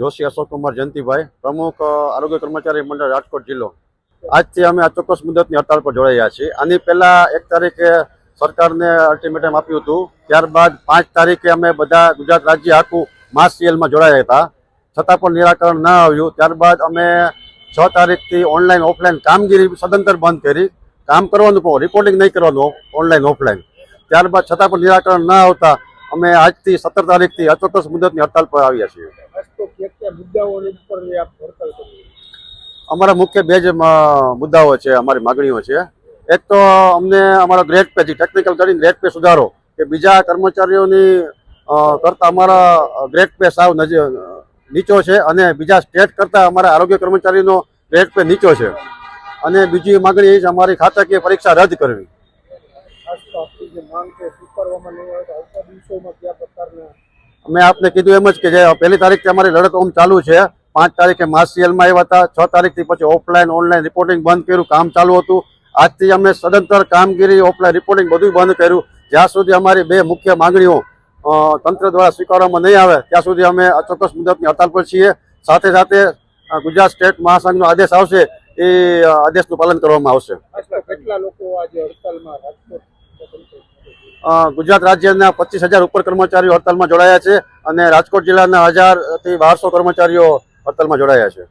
જોશી અશોકકુમાર જયંતિભાઈ, પ્રમુખ આરોગ્ય કર્મચારી મંડળ, રાજકોટ જિલ્લો. આજથી અમે આ ચોક્કસ મુદતની હડતાળ પર જોડાયા છીએ. આની પહેલા એક તારીખે સરકારને અલ્ટિમેટમ આપ્યું હતું. ત્યારબાદ પાંચ તારીખે અમે બધા ગુજરાત રાજ્ય આખું માસ સીએલમાં જોડાયા હતા. છતાં પણ નિરાકરણ ન આવ્યું. ત્યારબાદ અમે છ તારીખથી ઓનલાઈન ઓફલાઈન કામગીરી સદંતર બંધ કરી. કામ કરવાનું પણ રિપોર્ટિંગ નહીં કરવાનું ઓનલાઈન ઓફલાઈન ત્યારબાદ છતાં પણ નિરાકરણ ન આવતા અમે આજથી સત્તર તારીખથી અચોક્કસ મુદતની હડતાલ પર આવ્યા છીએ. કયા મુદ્દાઓની ઉપર આપ હડતાલ કરી અમારા મુખ્ય બે જ મુદ્દાઓ છે અમારી માગણીઓ છે. એક તો અમને અમારા ગ્રેડ પે ટેકનિકલ કરીને ગ્રેડ પે સુધારો કે બીજા કર્મચારીઓની કરતાં અમારા ગ્રેડ પે સાવ નીચો છે અને બીજા સ્ટેટ કરતા અમારા આરોગ્ય કર્મચારીનો ગ્રેડ પે નીચો છે. અને બીજી માગણી એ છે અમારી ખાતાકીય પરીક્ષા રદ કરવી. ખાસ તો આપણી જે માંગ છે સ્વીકારવામાં નહીં આવે તો આવતા દિવસોમાં કયા પ્રકારના મેં આપને કીધું એમ જ કે જે પહેલી તારીખથી અમારી લડત ઓમ ચાલુ છે. પાંચ તારીખે માસ સીએલમાં આવ્યા હતા. છ તારીખથી પછી ઓફલાઈન ઓનલાઈન રિપોર્ટિંગ બંધ કર્યું, કામ ચાલુ હતું. આજથી અમે સદંતર કામગીરી ઓફલાઈન રિપોર્ટિંગ બધું બંધ કર્યું. જ્યાં સુધી અમારી બે મુખ્ય માંગણીઓ તંત્ર દ્વારા સ્વીકારવામાં નહીં આવે, ત્યાં સુધી અમે અચોક્કસ મુદતની હડતાલ પર છીએ. સાથે સાથે ગુજરાત સ્ટેટ મહાસંઘનો આદેશ આવશે. એ આદેશનું પાલન કરવામાં આવશે. કેટલા લોકો આજે હડતાલમાં રાજકોટ ગુજરાત રાજ્યના પચીસ હજાર ઉપર કર્મચારીઓ હડતાલમાં જોડાયા છે અને રાજકોટ જિલ્લાના હજારથી બારસો કર્મચારીઓ હડતાલમાં જોડાયા છે.